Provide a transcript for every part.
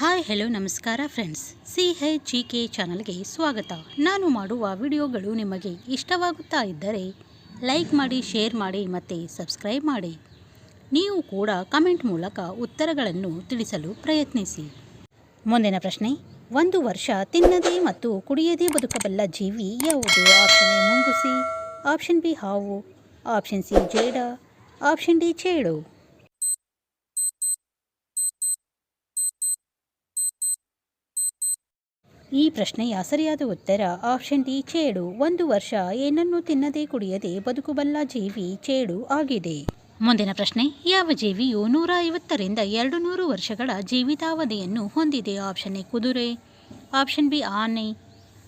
Hi, hello, ನಮಸ್ಕಾರ friends. C H G K ಚಾನಲ್ಗೆ ಸ್ವಾಗತ. ನಾನು ಮಾಡುವ ವಿಡಿಯೋಗಳು ನಿಮಗೆ ಇಷ್ಟವಾಗುತ್ತಾ ಇದ್ದರೆ ಲೈಕ್ ಮಾಡಿ, ಶೇರ್ ಮಾಡಿ ಮತ್ತು ಸಬ್ಸ್ಕ್ರೈಬ್ ಮಾಡಿ. ನೀವು ಕೂಡ ಕಮೆಂಟ್ ಮೂಲಕ ಉತ್ತರಗಳನ್ನು ತಿಳಿಸಲು ಪ್ರಯತ್ನಿಸಿ. ಮುಂದಿನ ಪ್ರಶ್ನೆ, ಒಂದು ವರ್ಷ ತಿನ್ನದೇ ಮತ್ತು ಕುಡಿಯದೇ ಬದುಕಬಲ್ಲ ಜೀವಿ ಯಾವುದು? ಆಪ್ಷನ್ ಎ, ಮುಂಗುಸಿ, ಆಪ್ಷನ್ ಬಿ, ಹಾವು, ಆಪ್ಷನ್ ಸಿ, ಜೇಡ, ಆಪ್ಷನ್ ಡಿ ಚೇಳು ಈ ಪ್ರಶ್ನೆಯ ಸರಿಯಾದ ಉತ್ತರ ಆಪ್ಷನ್ ಡಿ ಚೇಡು. ಒಂದು ವರ್ಷ ಏನನ್ನೂ ತಿನ್ನದೇ ಕುಡಿಯದೆ ಬದುಕುಬಲ್ಲ ಜೀವಿ ಚೇಡು ಆಗಿದೆ. ಮುಂದಿನ ಪ್ರಶ್ನೆ, ಯಾವ ಜೀವಿಯು ನೂರ ಐವತ್ತರಿಂದ ಎರಡು ನೂರು ವರ್ಷಗಳ ಜೀವಿತಾವಧಿಯನ್ನು ಹೊಂದಿದೆ? ಆಪ್ಷನ್ ಎ ಕುದುರೆ. ಆಪ್ಷನ್ ಬಿ ಆನೆ.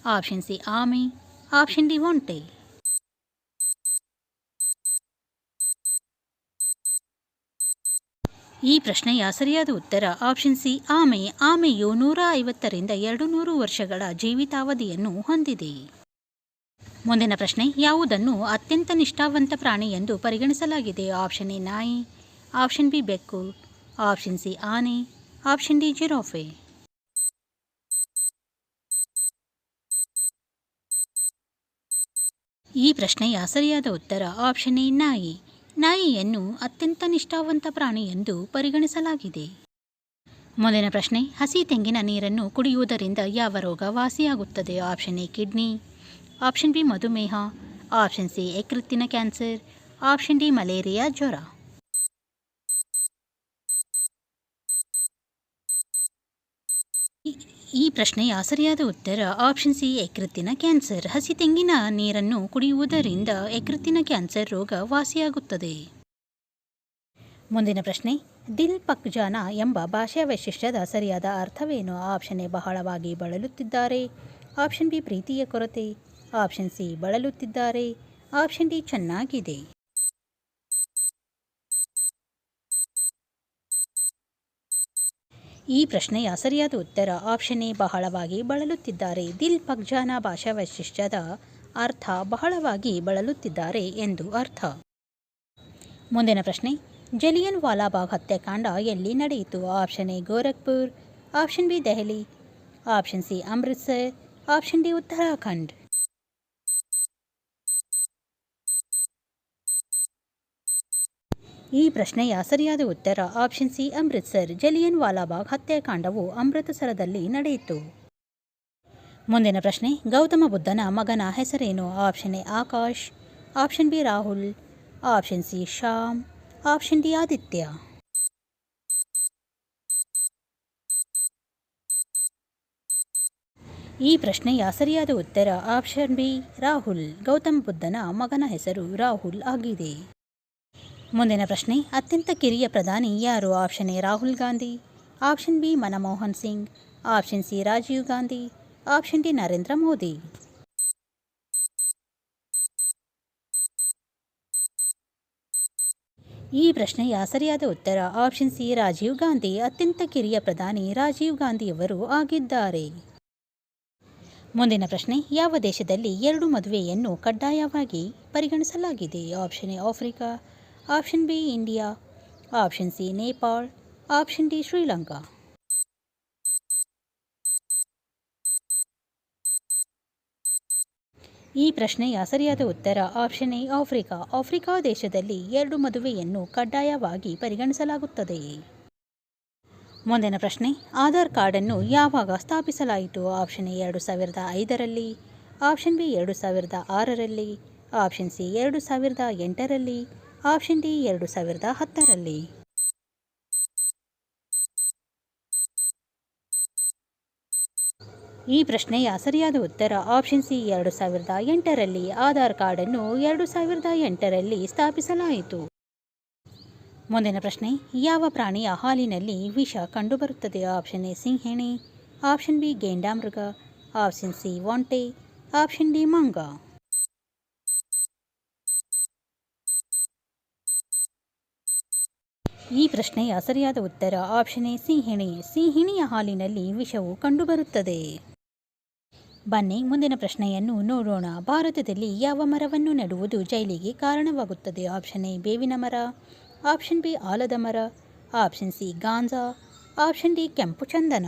ಆಪ್ಷನ್ ಸಿ ಆಮೆ. ಆಪ್ಷನ್ ಡಿ ಒಂಟೆ. ಈ ಪ್ರಶ್ನೆಯ ಸರಿಯಾದ ಉತ್ತರ. ಆಪ್ಷನ್ ಸಿ, ಆಮೆ. ಆಮೆಯು ನೂರ ಐವತ್ತರಿಂದ ಎರಡು ನೂರು ವರ್ಷಗಳ ಜೀವಿತಾವಧಿಯನ್ನು ಹೊಂದಿದೆ. ಮುಂದಿನ ಪ್ರಶ್ನೆ, ಯಾವುದನ್ನು ಅತ್ಯಂತ ನಿಷ್ಠಾವಂತ ಪ್ರಾಣಿ ಎಂದು ಪರಿಗಣಿಸಲಾಗಿದೆ? ಆಪ್ಷನ್ ಎ, ನಾಯಿ. ಆಪ್ಷನ್ ಬಿ, ಬೆಕ್ಕು. ಆಪ್ಷನ್ ಸಿ, ಆನೆ. Option D, giraffe. ಈ ಪ್ರಶ್ನೆಯ ಸರಿಯಾದ ಉತ್ತರ. ಆಪ್ಷನ್ ಎ, ನಾಯಿ. ನಾಯಿಯನ್ನು ಅತ್ಯಂತ ನಿಷ್ಠಾವಂತ ಪ್ರಾಣಿ ಎಂದು ಪರಿಗಣಿಸಲಾಗಿದೆ. ಮೊದಲ ಪ್ರಶ್ನೆ, ಹಸಿ ತೆಂಗಿನ ನೀರನ್ನು ಕುಡಿಯುವುದರಿಂದ ಯಾವ ರೋಗ ವಾಸಿಯಾಗುತ್ತದೆ? Option A, kidney. Option B, ಮಧುಮೇಹ. ಆಪ್ಷನ್ ಸಿ ಯಕೃತ್ತಿನ ಕ್ಯಾನ್ಸರ್. ಆಪ್ಷನ್ ಡಿ, ಮಲೇರಿಯಾ, ಜ್ವರ. ಈ- ಪ್ರಶ್ನೆಯ ಸರಿಯಾದ ಉತ್ತರ ಆಪ್ಷನ್ ಸಿ ಯಕೃತ್ತಿನ ಕ್ಯಾನ್ಸರ್ ಹಸಿ ತೆಂಗಿನ ನೀರನ್ನು ಕುಡಿಯುವುದರಿಂದ ಯಕೃತ್ತಿನ ಕ್ಯಾನ್ಸರ್ ರೋಗ ವಾಸಿಯಾಗುತ್ತದೆ. ಮುಂದಿನ ಪ್ರಶ್ನೆ, ದಿಲ್ ಪಕ್ಜಾನ ಎಂಬ ಭಾಷಾ ವೈಶಿಷ್ಟ್ಯದ ಸರಿಯಾದ ಅರ್ಥವೇನು? ಆಪ್ಷನ್ ಎ, ಬಹಳವಾಗಿ ಬಳಲುತ್ತಿದ್ದಾರೆ. ಆಪ್ಷನ್ ಬಿ, ಪ್ರೀತಿಯ ಕೊರತೆ. ಆಪ್ಷನ್ ಸಿ, ಬಳಲುತ್ತಿದ್ದಾರೆ. ಆಪ್ಷನ್ ಡಿ, ಚೆನ್ನಾಗಿದೆ. ಈ ಪ್ರಶ್ನೆಯ ಸರಿಯಾದ ಉತ್ತರ ಆಪ್ಷನ್ ಎ ಬಹಳವಾಗಿ ಬಳಲುತ್ತಿದ್ದಾರೆ. ದಿಲ್ ಪಗ್ಜಾನ ಭಾಷಾ ವೈಶಿಷ್ಟ್ಯದ ಅರ್ಥ ಬಹಳವಾಗಿ ಬಳಲುತ್ತಿದ್ದಾರೆ ಎಂದು ಅರ್ಥ. ಮುಂದಿನ ಪ್ರಶ್ನೆ ಜಲಿಯನ್ ವಾಲಾಬಾಗ್ ಹತ್ಯಾಕಾಂಡ ಎಲ್ಲಿ ನಡೆಯಿತು? Option A Gorakhpur, option B Delhi, option C Amritsar, option D Uttarakhand. ಈ ಪ್ರಶ್ನೆಯ ಸರಿಯಾದ ಉತ್ತರ ಆಪ್ಷನ್ ಸಿ ಅಮೃತ್ಸರ್ ಜಲಿಯನ್ ವಾಲಾಬಾಗ್ ಹತ್ಯಾಕಾಂಡವು ಅಮೃತಸರದಲ್ಲಿ ನಡೆಯಿತು. ಮುಂದಿನ ಪ್ರಶ್ನೆ, ಗೌತಮ ಬುದ್ಧನ ಮಗನ ಹೆಸರೇನು? Option A, Akash. Option B, Rahul. Option C, Shyam. Option D, Aditya. ಈ ಪ್ರಶ್ನೆಯ ಸರಿಯಾದ ಉತ್ತರ ಆಪ್ಷನ್ ಬಿ, ರಾಹುಲ್. ಗೌತಮ ಬುದ್ಧನ ಮಗನ ಹೆಸರು ರಾಹುಲ್ ಆಗಿದೆ. ಮುಂದಿನ ಪ್ರಶ್ನೆ, ಅತ್ಯಂತ ಕಿರಿಯ ಪ್ರಧಾನಿ ಯಾರು? Option A, Rahul Gandhi. Option B, Manmohan Singh. Option C, Rajiv Gandhi. Option D, Narendra Modi. ಈ ಪ್ರಶ್ನೆಯ ಸರಿಯಾದ ಉತ್ತರ, ಆಪ್ಷನ್ ಸಿ, ರಾಜೀವ್ ಗಾಂಧಿ. ಅತ್ಯಂತ ಕಿರಿಯ ಪ್ರಧಾನಿ ರಾಜೀವ್ ಗಾಂಧಿಯವರು ಆಗಿದ್ದಾರೆ. ಮುಂದಿನ ಪ್ರಶ್ನೆ, ಯಾವ ದೇಶದಲ್ಲಿ ಎರಡು ಮದುವೆಯನ್ನು ಕಡ್ಡಾಯವಾಗಿ ಪರಿಗಣಿಸಲಾಗಿದೆ? Option A, Africa. Option B India option C Nepal option D Sri Lanka ಈ ಪ್ರಶ್ನೆಯ ಸರಿಯಾದ ಉತ್ತರ ಆಪ್ಷನ್ ಎ ಆಫ್ರಿಕಾ ಆಫ್ರಿಕಾ ದೇಶದಲ್ಲಿ ಎರಡು ಮದುವೆಯನ್ನು ಕಡ್ಡಾಯವಾಗಿ ಪರಿಗಣಿಸಲಾಗುತ್ತದೆ. ಮುಂದಿನ ಪ್ರಶ್ನೆ, ಆಧಾರ್ ಕಾರ್ಡನ್ನು ಯಾವಾಗ ಸ್ಥಾಪಿಸಲಾಯಿತು? ಆಪ್ಷನ್ ಎ ಎರಡು ಸಾವಿರದ ಐದರಲ್ಲಿ. ಆಪ್ಷನ್ ಬಿ ಎರಡು ಸಾವಿರದ ಆರರಲ್ಲಿ. ಆಪ್ಷನ್ ಸಿ ಎರಡು ಸಾವಿರದ ಎಂಟರಲ್ಲಿ. ಆಪ್ಷನ್ ಡಿ ಎರಡು ಸಾವಿರದ ಹತ್ತರಲ್ಲಿ. ಈ ಪ್ರಶ್ನೆಯ ಸರಿಯಾದ ಉತ್ತರ ಆಪ್ಷನ್ ಸಿ ಎರಡು ಸಾವಿರದ ಎಂಟರಲ್ಲಿ. ಆಧಾರ್ ಕಾರ್ಡನ್ನು ಎರಡು ಸಾವಿರದ ಎಂಟರಲ್ಲಿ ಸ್ಥಾಪಿಸಲಾಯಿತು. ಮುಂದಿನ ಪ್ರಶ್ನೆ, ಯಾವ ಪ್ರಾಣಿಯ ಹಾಲಿನಲ್ಲಿ ವಿಷ ಕಂಡುಬರುತ್ತದೆ? ಆಪ್ಷನ್ ಎ ಸಿಂಹಿಣಿ, ಆಪ್ಷನ್ ಬಿ ಗೇಂಡಾಮೃಗ, ಆಪ್ಷನ್ ಸಿ ವಾಂಟೆ ಆಪ್ಷನ್ ಡಿ ಮಂಗ. ಈ ಪ್ರಶ್ನೆಯ ಸರಿಯಾದ ಉತ್ತರ ಆಪ್ಷನ್ ಎ ಸಿಹಿಣಿ ಸಿಹಿಣಿಯ ಹಾಲಿನಲ್ಲಿ ವಿಷವು ಕಂಡುಬರುತ್ತದೆ. ಬನ್ನಿ ಮುಂದಿನ ಪ್ರಶ್ನೆಯನ್ನು ನೋಡೋಣ. ಭಾರತದಲ್ಲಿ ಯಾವ ಮರವನ್ನು ನೆಡುವುದು ಜೈಲಿಗೆ ಕಾರಣವಾಗುತ್ತದೆ? ಆಪ್ಷನ್ ಎ, ಬೇವಿನ ಮರ. ಆಪ್ಷನ್ ಬಿ, ಆಲದ ಮರ. Option C, ganja. Option D, ಕೆಂಪು ಚಂದನ.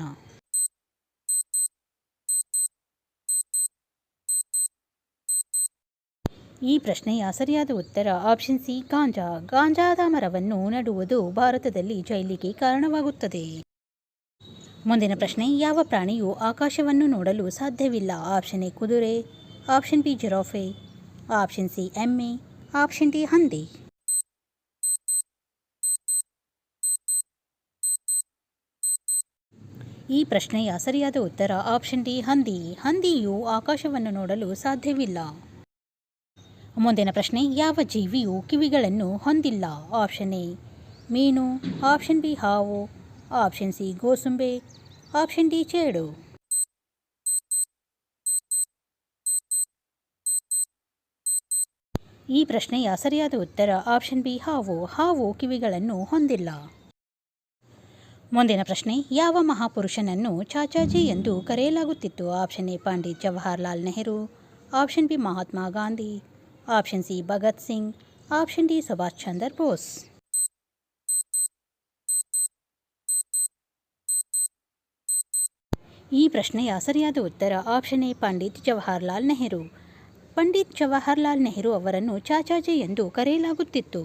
ಈ ಪ್ರಶ್ನೆಯ ಸರಿಯಾದ ಉತ್ತರ ಆಪ್ಷನ್ ಸಿ ಗಾಂಜಾ. ಗಾಂಜಾದ ಮರವನ್ನು ನಡುವುದು ಭಾರತದಲ್ಲಿ ಜೈಲಿಗೆ ಕಾರಣವಾಗುತ್ತದೆ. ಮುಂದಿನ ಪ್ರಶ್ನೆ, ಯಾವ ಪ್ರಾಣಿಯು ಆಕಾಶವನ್ನು ನೋಡಲು ಸಾಧ್ಯವಿಲ್ಲ? ಆಪ್ಷನ್ ಎ ಕುದುರೆ. Option B giraffe. Option C ಎಮ್ಮೆ. ಆಪ್ಷನ್ ಡಿ ಹಂದಿ. ಈ ಪ್ರಶ್ನೆಯ ಸರಿಯಾದ ಉತ್ತರ ಆಪ್ಷನ್ ಡಿ ಹಂದಿ. ಹಂದಿಯು ಆಕಾಶವನ್ನು ನೋಡಲು ಸಾಧ್ಯವಿಲ್ಲ. ಮುಂದಿನ ಪ್ರಶ್ನೆ, ಯಾವ ಜೀವಿಯು ಕಿವಿಗಳನ್ನು ಹೊಂದಿಲ್ಲ? ಆಪ್ಷನ್ ಎ, ಮೀನು. ಆಪ್ಷನ್ ಬಿ, ಹಾವು. ಆಪ್ಷನ್ ಸಿ, ಗೋಸುಂಬೆ. ಆಪ್ಷನ್ ಡಿ, ಚೇಡು. ಈ ಪ್ರಶ್ನೆಯ ಸರಿಯಾದ ಉತ್ತರ ಆಪ್ಷನ್ ಬಿ, ಹಾವು. ಹಾವು ಕಿವಿಗಳನ್ನು ಹೊಂದಿಲ್ಲ. ಮುಂದಿನ ಪ್ರಶ್ನೆ, ಯಾವ ಮಹಾಪುರುಷನನ್ನು ಚಾಚಾಜಿ ಎಂದು ಕರೆಯಲಾಗುತ್ತಿತ್ತು? Option A Pandit Jawaharlal Nehru. Option B, Mahatma Gandhi. Option C Bhagat Singh option D Subhash Chandra Bose ಈ ಪ್ರಶ್ನೆಯ ಸರಿಯಾದ ಉತ್ತರ ಆಪ್ಷನ್ ಎ ಪಂಡಿತ್ ಜವಾಹರ್ಲಾಲ್ ನೆಹರು ಪಂಡಿತ್ ಜವಾಹರ್ಲಾಲ್ ನೆಹರು ಅವರನ್ನು ಚಾಚಾಜಿ ಎಂದು ಕರೆಯಲಾಗುತ್ತಿತ್ತು.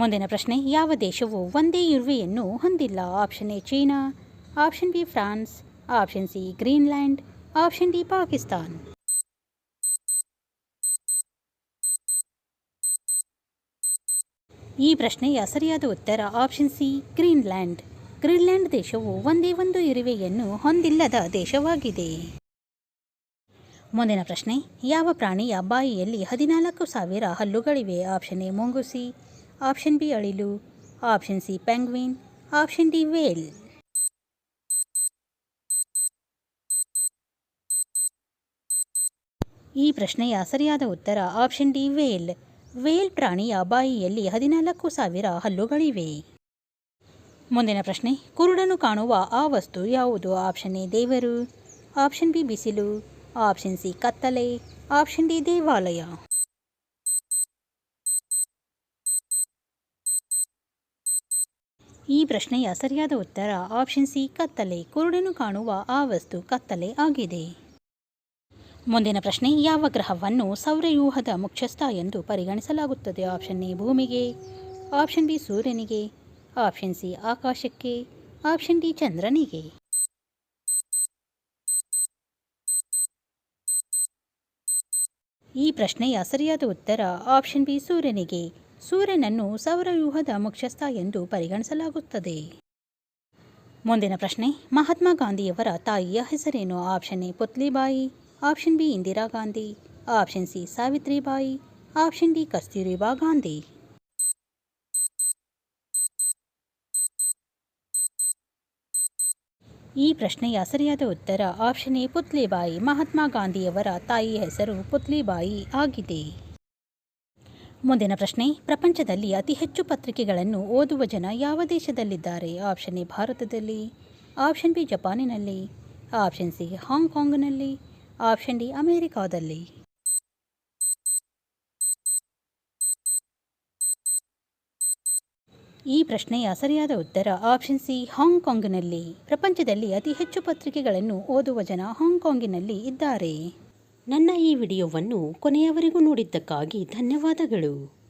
ಮುಂದಿನ ಪ್ರಶ್ನೆ, ಯಾವ ದೇಶವು ಒಂದೇ ಇರುವೆಯನ್ನು ಹೊಂದಿಲ್ಲ? Option A China. Option B France option C Greenland option D Pakistan ಈ ಪ್ರಶ್ನೆಯ ಸರಿಯಾದ ಉತ್ತರ ಆಪ್ಷನ್ ಸಿ ಗ್ರೀನ್ಲ್ಯಾಂಡ್ ಗ್ರೀನ್ಲ್ಯಾಂಡ್ ದೇಶವು ಒಂದೇ ಒಂದು ಇರುವೆಯನ್ನು ಹೊಂದಿಲ್ಲದ ದೇಶವಾಗಿದೆ. ಮುಂದಿನ ಪ್ರಶ್ನೆ, ಯಾವ ಪ್ರಾಣಿಯ ಬಾಯಿಯಲ್ಲಿ ಹದಿನಾಲ್ಕು ಸಾವಿರ ಹಲ್ಲುಗಳಿವೆ? ಆಪ್ಷನ್ ಎ ಮುಂಗುಸಿ ಆಪ್ಷನ್ ಬಿ ಅಳಿಲು. Option C penguin option D whale ಈ ಪ್ರಶ್ನೆಯ ಸರಿಯಾದ ಉತ್ತರ ಆಪ್ಷನ್ ಡಿ ವೇಲ್ ವೇಲ್ ಪ್ರಾಣಿಯ ಬಾಯಿಯಲ್ಲಿ ಹದಿನಾಲ್ಕು ಸಾವಿರ ಹಲ್ಲುಗಳಿವೆ. ಮುಂದಿನ ಪ್ರಶ್ನೆ, ಕುರುಡನು ಕಾಣುವ ಆ ವಸ್ತು ಯಾವುದು? ಆಪ್ಷನ್ ಎ, ದೇವರು. ಆಪ್ಷನ್ ಬಿ, ಬಿಸಿಲು. ಆಪ್ಷನ್ ಸಿ, ಕತ್ತಲೆ. ಆಪ್ಷನ್ ಡಿ, ದೇವಾಲಯ. ಈ ಪ್ರಶ್ನೆಯ ಸರಿಯಾದ ಉತ್ತರ ಆಪ್ಷನ್ ಸಿ, ಕತ್ತಲೆ. ಕುರುಡನು ಕಾಣುವ ಆ ವಸ್ತು ಕತ್ತಲೆ ಆಗಿದೆ. ಮುಂದಿನ ಪ್ರಶ್ನೆ, ಯಾವ ಗ್ರಹವನ್ನು ಸೌರವ್ಯೂಹದ ಮುಖ್ಯಸ್ಥ ಎಂದು ಪರಿಗಣಿಸಲಾಗುತ್ತದೆ? ಆಪ್ಷನ್ ಎ, ಭೂಮಿಗೆ. ಆಪ್ಷನ್ ಬಿ, ಸೂರ್ಯನಿಗೆ. ಆಪ್ಷನ್ ಸಿ, ಆಕಾಶಕ್ಕೆ. ಆಪ್ಷನ್ ಡಿ, ಚಂದ್ರನಿಗೆ. ಈ ಪ್ರಶ್ನೆಯ ಸರಿಯಾದ ಉತ್ತರ ಆಪ್ಷನ್ ಬಿ, ಸೂರ್ಯನಿಗೆ. ಸೂರ್ಯನನ್ನು ಸೌರವ್ಯೂಹದ ಮುಖ್ಯಸ್ಥ ಎಂದು ಪರಿಗಣಿಸಲಾಗುತ್ತದೆ. ಮುಂದಿನ ಪ್ರಶ್ನೆ, ಮಹಾತ್ಮ ಗಾಂಧಿಯವರ ತಾಯಿಯ ಹೆಸರೇನು? Option A, Putlibai. Option B Indira Gandhi, option C Savitribai, option D Kasturba Gandhi. ಈ ಪ್ರಶ್ನೆಯ ಸರಿಯಾದ ಉತ್ತರ ಆಪ್ಷನ್ ಎ ಪುತ್ಲಿಬಾಯಿ. ಮಹಾತ್ಮ ಗಾಂಧಿಯವರ ತಾಯಿಯ ಹೆಸರು ಪುತ್ಲಿಬಾಯಿ ಆಗಿದೆ. ಮುಂದಿನ ಪ್ರಶ್ನೆ, ಪ್ರಪಂಚದಲ್ಲಿ ಅತಿ ಹೆಚ್ಚು ಪತ್ರಿಕೆಗಳನ್ನು ಓದುವ ಜನ ಯಾವ ದೇಶದಲ್ಲಿದ್ದಾರೆ? ಆಪ್ಷನ್ ಎ ಭಾರತದಲ್ಲಿ, ಆಪ್ಷನ್ ಬಿ ಜಪಾನಿನಲ್ಲಿ, ಆಪ್ಷನ್ ಸಿ ಹಾಂಗ್ಕಾಂಗ್ನಲ್ಲಿ ಆಪ್ಷನ್ ಡಿ, ಅಮೆರಿಕಾದಲ್ಲಿ. ಈ ಪ್ರಶ್ನೆಯ ಸರಿಯಾದ ಉತ್ತರ ಆಪ್ಷನ್ ಸಿ, ಹಾಂಗ್ಕಾಂಗ್ನಲ್ಲಿ. ಪ್ರಪಂಚದಲ್ಲಿ ಅತಿ ಹೆಚ್ಚು ಪತ್ರಿಕೆಗಳನ್ನು ಓದುವ ಜನ ಹಾಂಗ್ಕಾಂಗಿನಲ್ಲಿ ಇದ್ದಾರೆ. ನನ್ನ ಈ ವಿಡಿಯೋವನ್ನು ಕೊನೆಯವರೆಗೂ ನೋಡಿದ್ದಕ್ಕಾಗಿ ಧನ್ಯವಾದಗಳು.